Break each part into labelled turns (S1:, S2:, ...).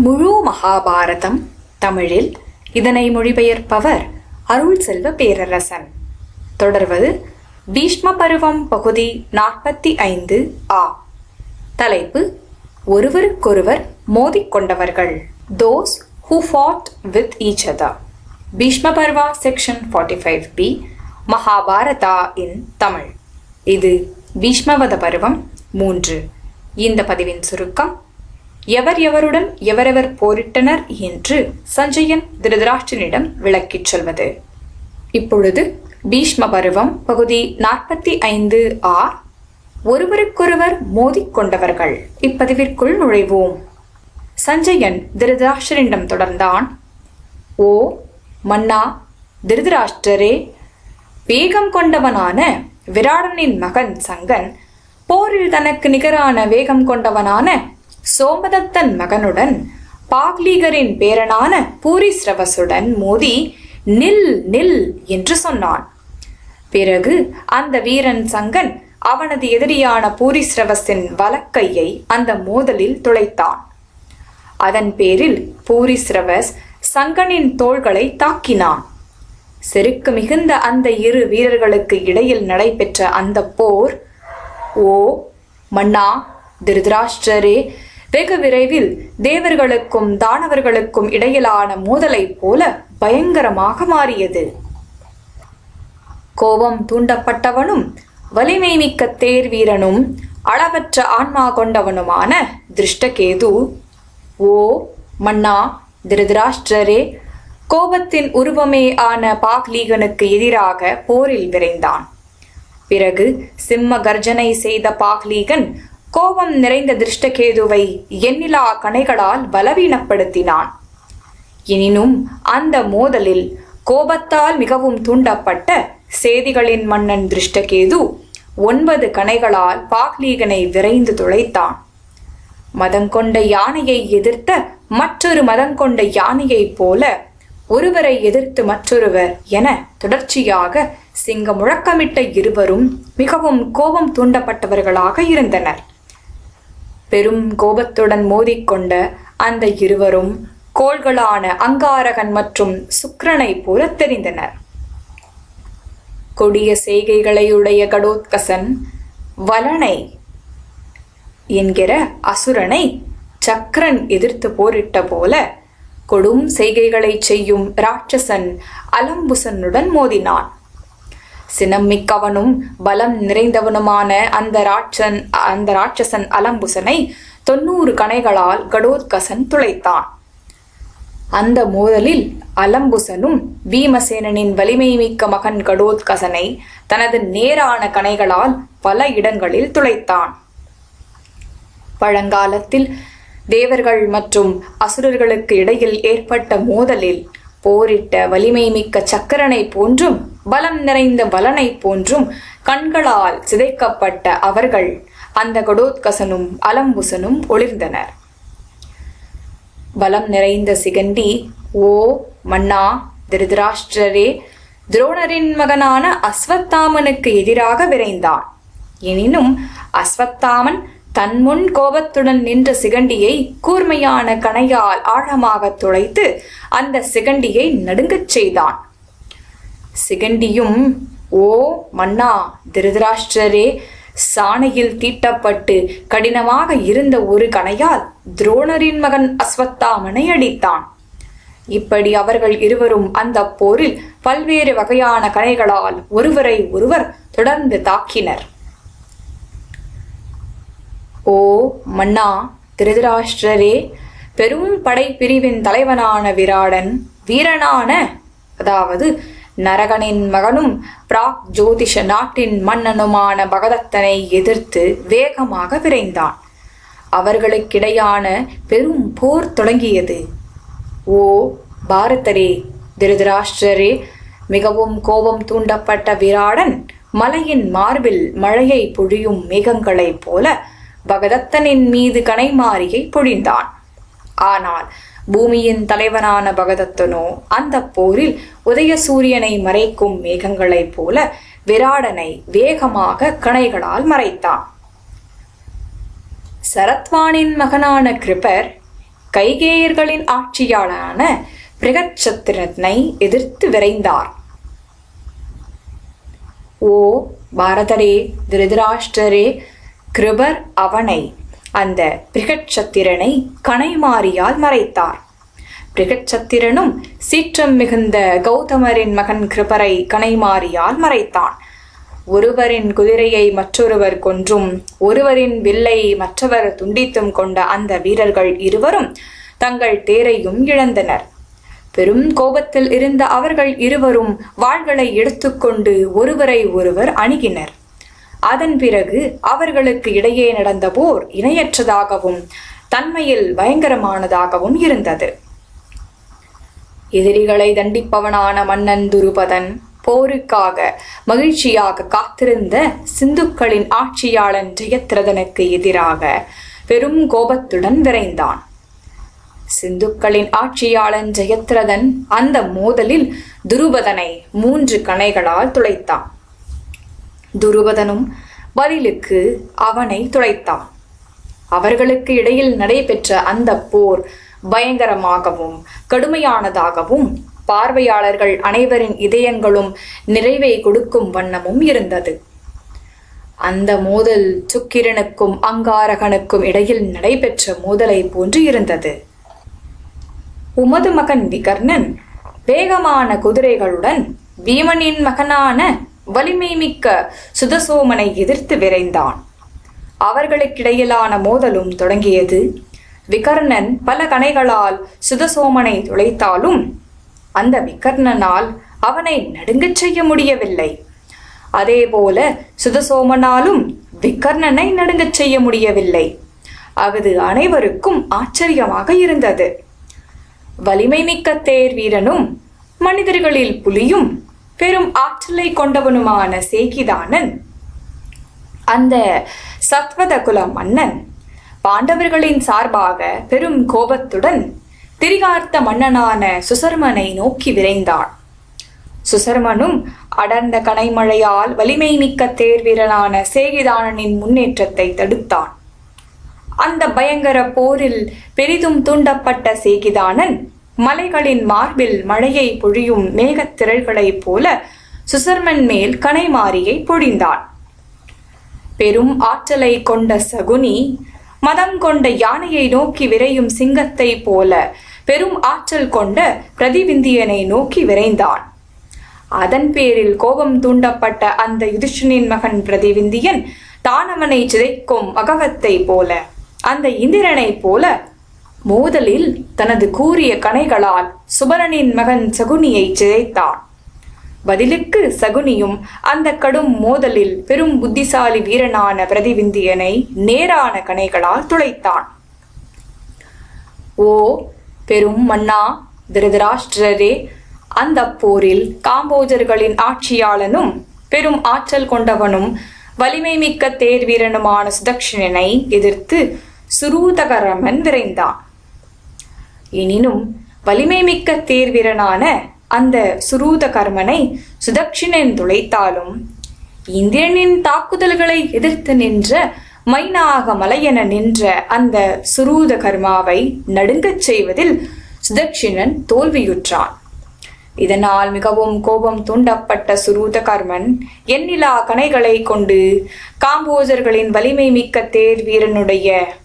S1: முழு மகாபாரதம் தமிழில். இதனை மொழிபெயர்ப்பவர் அருள் செல்வ பேரரசன். தொடர்வது பீஷ்ம பருவம் பகுதி நாற்பத்தி ஐந்து ஆ. தலைப்பு ஒருவருக்கொருவர் மோதிக்கொண்டவர்கள். Those who fought with each other Bhishma Parva section forty five B Mahabharata in Tamil. இது பீஷ்மவத பருவம் மூன்று. இந்த பதிவின் சுருக்கம் எவர் எவருடன் எவரெவர் போரிட்டனர் என்று சஞ்சயன் திருதராஷ்டிரனிடம் விளக்கிச் சொல்வது. இப்பொழுது பீஷ்ம பருவம் பகுதி நாற்பத்தி ஐந்து ஆ. ஒருவருக்கொருவர் மோதிக்கொண்டவர்கள் இப்பதிவிற்குள் நுழைவோம். சஞ்சயன் திருதராஷ்டிரனிடம் தொடர்ந்தான். ஓ மன்னா திருதராஷ்டிரரே வேகம் கொண்டவனான விராடனின் மகன் சங்கன் போரில் தனக்கு நிகரான வேகம் கொண்டவனான சோமதத்தன் மகனுடன் பாக்லீகரின் பேரனான பூரிஸ்ரவசுடன் மோதி நில் நில் என்று சொன்னான். பிறகு அந்த வீரன் சங்கன் அவனது எதிரியான பூரிஸ்ரவசின் வலக்கையை அந்த மோதலில் துளைத்தான். அதன் பேரில் பூரிஸ்ரவஸ் சங்கனின் தோள்களை தாக்கினான். செருக்கு மிகுந்த அந்த இரு வீரர்களுக்கு இடையில் நடைபெற்ற அந்த போர் ஓ மன்னா திருதராஷ்டரே வெகு விரைவில் தேவர்களுக்கும் தானவர்களுக்கும் இடையிலான மோதலைப் போல பயங்கரமாக மாறியது. கோபம் தூண்டப்பட்டவனும் வலிமை மிக்க தேர் வீரனும் அளவற்ற ஆன்மா கொண்டவனுமான திருஷ்டகேது ஓ மன்னா திருதராஷ்டிரரே கோபத்தின் உருவமே ஆன பாக்லீகனுக்கு எதிராக போரில் விரைந்தான். பிறகு சிம்ம கர்ஜனை செய்த பாக்லீகன் கோபம் நிறைந்த திருஷ்டகேதுவை எண்ணிலா கணைகளால் பலவீனப்படுத்தினான். எனினும் அந்த மோதலில் கோபத்தால் மிகவும் தூண்டப்பட்ட சேதிகளின் மன்னன் திருஷ்டகேது ஒன்பது கணைகளால் பாக்லீகனை விரைந்து துளைத்தான். மதங்கொண்ட யானையை எதிர்த்த மற்றொரு மதங்கொண்ட யானையைப் போல ஒருவரை எதிர்த்து மற்றொருவர் என தொடர்ச்சியாக சிங்க முழக்கமிட்ட இருவரும் மிகவும் கோபம் தூண்டப்பட்டவர்களாக இருந்தனர். பெரும் கோபத்துடன் மோதிக்கொண்ட அந்த இருவரும் கோள்களான அங்காரகன் மற்றும் சுக்கிரனை போல தெரிந்தனர். கொடிய செய்கைகளையுடைய கடோத்கசன் வலனை என்கிற அசுரனை சக்கரன் எதிர்த்து போரிட்ட போல கொடும் செய்கைகளை செய்யும் ராட்சசன் அலம்புசனுடன் மோதினான். சினம் மிக்கவனும் பலம் நிறைந்தவனுமான அந்த ராட்சன் அந்த ராட்சசன் அலம்புசனை தொண்ணூறு கணைகளால் கடோத்கசன் துளைத்தான். அந்த மோதலில் அலம்புசனும் பீமசேனனின் வலிமை மிக்க மகன் கடோத்கசனை தனது நேரான கணைகளால் பல இடங்களில் துளைத்தான். பழங்காலத்தில் தேவர்கள் மற்றும் அசுரர்களுக்கு இடையில் ஏற்பட்ட மோதலில் போரிட்ட வலிமை மிக்க சக்கரனை போன்றும் பலம் நிறைந்த பலனை போன்றும் கண்களால் சிதைக்கப்பட்ட அவர்கள் அந்த கடோத்கசனும் அலம்புசனும் ஒளிர்ந்தனர். பலம் நிறைந்த சிகண்டி ஓ மன்னா திருதராஷ்டிரரே துரோணரின் மகனான அஸ்வத்தாமனுக்கு எதிராக விரைந்தான். எனினும் அஸ்வத்தாமன் தன் முன் கோபத்துடன் நின்ற சிகண்டியை கூர்மையான கணையால் ஆழமாக துளைத்து அந்த சிகண்டியை நடுங்கச் செய்தான். சிகண்டியும் ஓ மன்னா திருதராஷ்டிரரே சாணையில் தீட்டப்பட்டு கடினமாக இருந்த ஒரு கணையால் துரோணரின் மகன் அஸ்வத்தாமனை அடித்தான். இப்படி அவர்கள் இருவரும் அந்த போரில் பல்வேறு வகையான கணைகளால் ஒருவரை ஒருவர் தொடர்ந்து தாக்கினர். ஓ மன்னா திருதராஷ்டிரரே பெரும் படைப்பிரிவின் தலைவனான விராடன் வீரனான அதாவது நரகனின் மகனும் பிராக் ஜோதிஷ நாட்டின் மன்னனுமான பகதத்தனை எதிர்த்து வேகமாக விரைந்தான். அவர்களுக்கிடையான பெரும் போர் தொடங்கியது. ஓ பாரதரே திருதராஷ்டிரரே மிகவும் கோபம் தூண்டப்பட்ட விராடன் மலையின் மார்பில் மழையை பொழியும் மேகங்களைப் போல பகதத்தனின் மீது கனைமாரியை பொழிந்தான். ஆனால் பூமியின் தலைவனான பகதத்தனோ அந்த போரில் உதயசூரியனை மறைக்கும் மேகங்களைப் போல விராடனை வேகமாக கணைகளால் மறைத்தான். சரத்வானின் மகனான கிருபர் கைகேயர்களின் ஆட்சியாளரான பிரகச்சத்திரனை எதிர்த்து விரைந்தார். ஓ பாரதரே திருதராஷ்டரே கிருபர் அவனை அந்த பிரிகட்சத்திரனை கனைமாரியால் மறைத்தார். பிரிகட்சத்திரனும் சீற்றம் மிகுந்த கௌதமரின் மகன் கிருபரை கனைமாரியால் மறைத்தான். ஒருவரின் குதிரையை மற்றொருவர் கொன்றும் ஒருவரின் வில்லை மற்றவர் துண்டித்தும் கொண்ட அந்த வீரர்கள் இருவரும் தங்கள் தேரையும் இழந்தனர். பெரும் கோபத்தில் இருந்த அவர்கள் இருவரும் வாள்களை எடுத்துக்கொண்டு ஒருவரை ஒருவர் அணுகினர். அதன் பிறகு அவர்களுக்கு இடையே நடந்த போர் இணையற்றதாகவும் தன்மையில் பயங்கரமானதாகவும் இருந்தது. எதிரிகளை தண்டிப்பவனான மன்னன் துருபதன் போருக்காக மகிழ்ச்சியாக காத்திருந்த சிந்துக்களின் ஆட்சியாளன் ஜெயத்ரதனுக்கு எதிராக பெரும் கோபத்துடன் விரைந்தான். சிந்துக்களின் ஆட்சியாளன் ஜெயத்ரதன் அந்த மோதலில் துருபதனை மூன்று கணைகளால் துளைத்தான். துருபதனும் பதிலுக்கு அவனை துளைத்தான் அவர்களுக்கு இடையில் நடைபெற்ற அந்த போர் பயங்கரமாகவும் கடுமையானதாகவும் பார்வையாளர்கள் அனைவரின் இதயங்களும் நிறைவை கொடுக்கும் வண்ணமும் இருந்தது. அந்த மோதல் சுக்கிரனுக்கும் அங்காரகனுக்கும் இடையில் நடைபெற்ற மோதலை போன்று இருந்தது. உமது மகன் விகர்ணன் வேகமான குதிரைகளுடன் பீமனின் மகனான வலிமை மிக்க சுதசோமனை எதிர்த்து விரைந்தான். அவர்களுக்கிடையிலான மோதலும் தொடங்கியது. விகர்ணன் பல கணைகளால் சுதசோமனை துளைத்தாலும் அந்த விகர்ணனால் அவனை நடுங்கச் செய்ய முடியவில்லை. அதேபோல சுதசோமனாலும் விகர்ணனை நடுங்கச் செய்ய முடியவில்லை. அது அனைவருக்கும் ஆச்சரியமாக இருந்தது. வலிமை மிக்க தேர் வீரனும் மனிதர்களில் புலியும் பெரும் ஆற்றலை கொண்டவனுமான சேகிதானன். அந்த சத்வத குல மன்னன் பாண்டவர்களின் சார்பாக பெரும் கோபத்துடன் திரிகார்த்த மன்னனான சுசர்மனை நோக்கி விரைந்தான் சுசர்மனும் அடர்ந்த கனைமழையால் வலிமை மிக்க தேர் வீரனான சேகிதானனின் முன்னேற்றத்தை தடுத்தான். அந்த பயங்கர போரில் பெரிதும் தூண்டப்பட்ட சேகிதானன் மலைகளின் மார்பில் மழையை பொழியும் மேகத் திரள்களைப் போல சுசர்மன் மேல் கனைமாரியை பொழிந்தான். பெரும் ஆற்றலை கொண்ட சகுனி மதம் கொண்ட யானையை நோக்கி விரையும் சிங்கத்தை போல பெரும் ஆற்றல் கொண்ட பிரதிவிந்தியனை நோக்கி விரைந்தான். அதன் பேரில் கோபம் தூண்டப்பட்ட அந்த யுதிஷ்டனின் மகன் பிரதிவிந்தியன் தானவனை சிதைக்கும் மகவத்தை போல அந்த இந்திரனைப் போல மோதலில் தனது கூறிய கணைகளால் சுபரனின் மகன் சகுனியை சிதைத்தான் பதிலுக்கு சகுனியும் அந்த கடும் மோதலில் பெரும் புத்திசாலி வீரனான பிரதிவிந்தியனை நேரான கணைகளால் துளைத்தான். ஓ பெரும் மன்னா திருதராஷ்டிரரே அந்த போரில் காம்போஜர்களின் ஆட்சியாளனும் பெரும் ஆற்றல் கொண்டவனும் வலிமை மிக்க தேர் வீரனுமான சுதக்ஷணனை எதிர்த்து சுரூதகரமன் விரைந்தான். எனினும் வலிமை மிக்க தேர் வீரனான அந்த சுரூதகர்மனை சுதக்ஷிணன் துளைத்தாலும் இந்திரனின் தாக்குதல்களை எதிர்த்து நின்ற மைனாக மலையென நின்ற அந்த சுரூத கர்மாவை நடுங்கச் செய்வதில் சுதக்ஷிணன் தோல்வியுற்றான். இதனால் மிகவும் கோபம் தூண்டப்பட்ட சுரூத கர்மன் எண்ணிலா கணைகளை கொண்டு காம்போஜர்களின் வலிமை மிக்க தேர் வீரனுடைய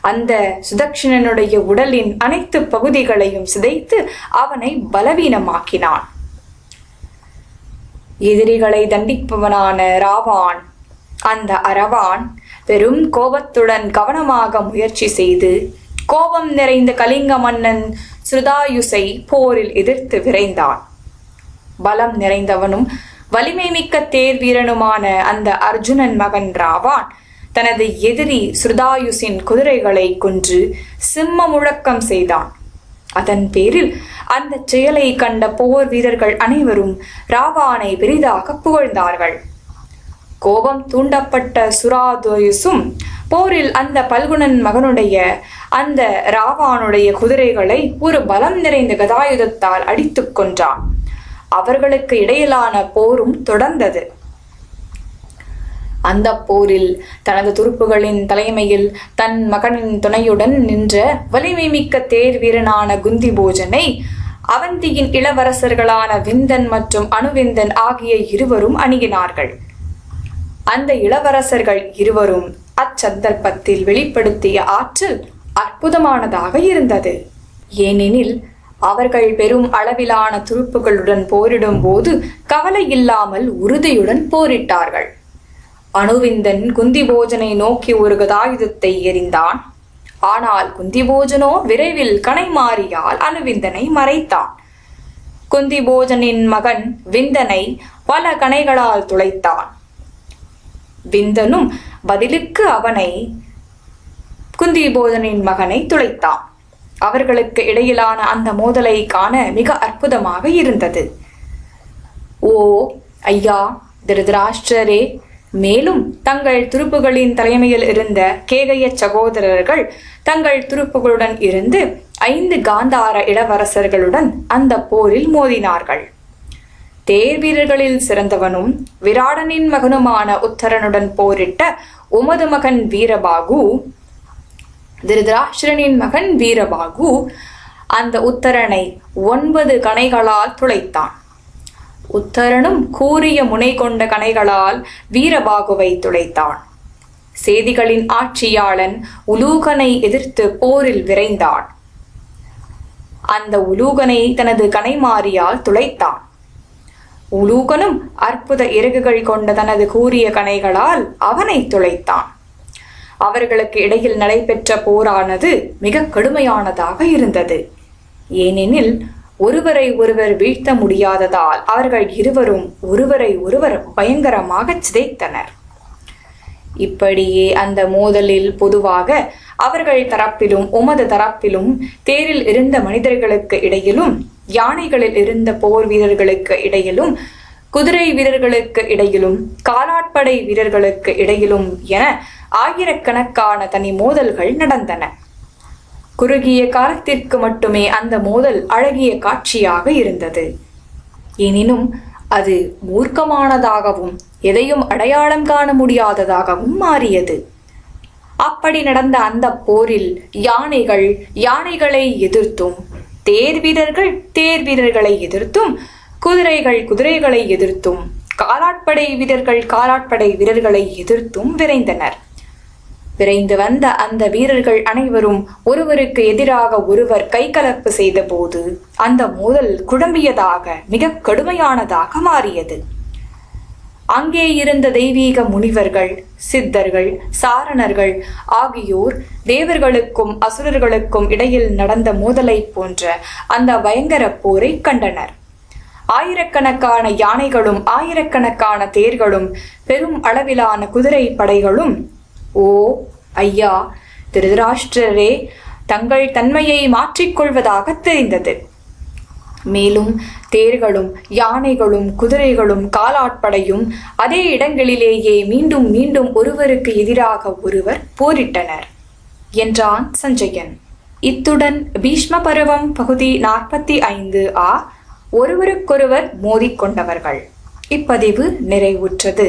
S1: அந்த சுதக்ஷணனுடைய உடலின் அனைத்து பகுதிகளையும் சிதைத்து அவனை பலவீனமாக்கினான். எதிரிகளை தண்டிப்பவனான ராவான் அந்த அரவான் பெரும் கோபத்துடன் கவனமாக முயற்சி செய்து கோபம் நிறைந்த கலிங்க மன்னன் சுருதாயுசை போரில் எதிர்த்து விரைந்தான். பலம் நிறைந்தவனும் வலிமை மிக்க தேர் வீரனுமான அந்த அர்ஜுனன் மகன் ராவான் தனது எதிரி சுருதாயுசின் குதிரைகளை கொன்று சிம்ம முழக்கம் செய்தான். அதன் பேரில் அந்த செயலை கண்ட போர் வீரர்கள் அனைவரும் ராவானை பெரிதாக புகழ்ந்தார்கள். கோபம் தூண்டப்பட்ட சுராதோயுசும் போரில் அந்த பல்குணன் மகனுடைய அந்த ராவானுடைய குதிரைகளை ஒரு பலம் நிறைந்த கதாயுதத்தால் அடித்துக் கொன்றான். அவர்களுக்கு இடையிலான போரும் தொடர்ந்தது. அந்த போரில் தனது துருப்புகளின் தலைமையில் தன் மகனின் துணையுடன் நின்ற வலிமை மிக்க தேர் வீரனான குந்தி போஜனை அவந்தியின் இளவரசர்களான விந்தன் மற்றும் அணுவிந்தன் ஆகிய இருவரும் அணுகினார்கள். அந்த இளவரசர்கள் இருவரும் அச்சந்தர்ப்பத்தில் வெளிப்படுத்திய ஆற்றல் அற்புதமானதாக இருந்தது. ஏனெனில் அவர்கள் பெரும் அளவிலான துருப்புகளுடன் போரிடும் போது கவலை இல்லாமல் உறுதியுடன் போரிட்டார்கள். அணுவிந்தன் குந்திபோஜனை நோக்கி ஒரு கதாயுதத்தை எறிந்தான். ஆனால் குந்திபோஜனோ விரைவில் கனைமாறியால் அணுவிந்தனை மறைத்தான். குந்திபோஜனின் மகன் விந்தனை பல கணைகளால் துளைத்தான். விந்தனும் பதிலுக்கு அவனை குந்திபோதனின் மகனை துளைத்தான். அவர்களுக்கு இடையிலான அந்த மோதலை காண மிக அற்புதமாக இருந்தது. ஓ ஐயா திருதராஷ்டிரரே மேலும் தங்கள் துருப்புகளின் தலைமையில் இருந்த கேகைய சகோதரர்கள் தங்கள் துருப்புகளுடன் இருந்து ஐந்து காந்தார இளவரசர்களுடன் அந்த போரில் மோதினார்கள். தேர் வீரர்களில் சிறந்தவனும் விராடனின் மகனுமான உத்தரனுடன் போரிட்ட உமது மகன் வீரபாகு திருதராஷ்டிரனின் மகன் வீரபாகு அந்த உத்தரனை ஒன்பது கணைகளால் துளைத்தான். உத்தரனும் கூறிய முனை கொண்ட கணைகளால் வீரபாகுவை துளைத்தான். சேதிகளின் ஆட்சியாளன் உலூகனை எதிர்த்து போரில் விரைந்தான். அந்த உலூகனை தனது கனைமாரியால் துளைத்தான். உலூகனும் அற்புத இறகுகள் கொண்ட தனது கூறிய கணைகளால் அவனை துளைத்தான். அவர்களுக்கு இடையில் நடைபெற்ற போரானது மிக கடுமையானதாக இருந்தது. ஏனெனில் ஒருவரை ஒருவர் வீழ்த்த முடியாததால் அவர்கள் இருவரும் ஒருவரை ஒருவர் பயங்கரமாக சிதைத்தனர். இப்படியே அந்த மோதலில் பொதுவாக அவர்கள் தரப்பிலும் உமது தரப்பிலும் தேரில் இருந்த மனிதர்களுக்கு இடையிலும் யானைகளில் இருந்த போர் வீரர்களுக்கு இடையிலும் குதிரை வீரர்களுக்கு இடையிலும் காலாட்படை வீரர்களுக்கு இடையிலும் என ஆயிரக்கணக்கான தனி மோதல்கள் நடந்தன. குறுகிய காலத்திற்கு மட்டுமே அந்த மோதல் அழகிய காட்சியாக இருந்தது. எனினும் அது மூர்க்கமானதாகவும் எதையும் அடையாளம் காண முடியாததாகவும் மாறியது. அப்படி நடந்த அந்த போரில் யானைகள் யானைகளை எதிர்த்தும் தேர் வீரர்கள் தேர் வீரர்களை எதிர்த்தும் குதிரைகள் குதிரைகளை எதிர்த்தும் காலாட்படை வீரர்கள் காலாட்படை வீரர்களை எதிர்த்தும் விரைந்தனர். விரைந்து வந்த அந்த வீரர்கள் அனைவரும் ஒருவருக்கு எதிராக ஒருவர் கைகலப்பு செய்தபோது அந்த மோதல் குழம்பியதாக மிக கடுமையானதாக மாறியது. அங்கே இருந்த தெய்வீக முனிவர்கள் சித்தர்கள் சாரணர்கள் ஆகியோர் தேவர்களுக்கும் அசுரர்களுக்கும் இடையில் நடந்த மோதலை போன்ற அந்த பயங்கர போரை கண்டனர். ஆயிரக்கணக்கான யானைகளும் ஆயிரக்கணக்கான தேர்களும் பெரும் அளவிலான குதிரை படைகளும் ஓ ஐயா திருதராஷ்டிரரே தங்கள் தன்மையை மாற்றிக்கொள்வதாக தெரிந்தது. மேலும் தேர்களும் யானைகளும் குதிரைகளும் காலாட்படையும் அதே இடங்களிலேயே மீண்டும் மீண்டும் ஒருவருக்கு எதிராக ஒருவர் போரிட்டனர் என்றான் சஞ்சயன். இத்துடன் பீஷ்ம பருவம் பகுதி நாற்பத்தி ஐந்து ஆ ஒருவருக்கொருவர் மோதிக்கொண்டவர்கள். இப்பதிவு நிறைவுற்றது.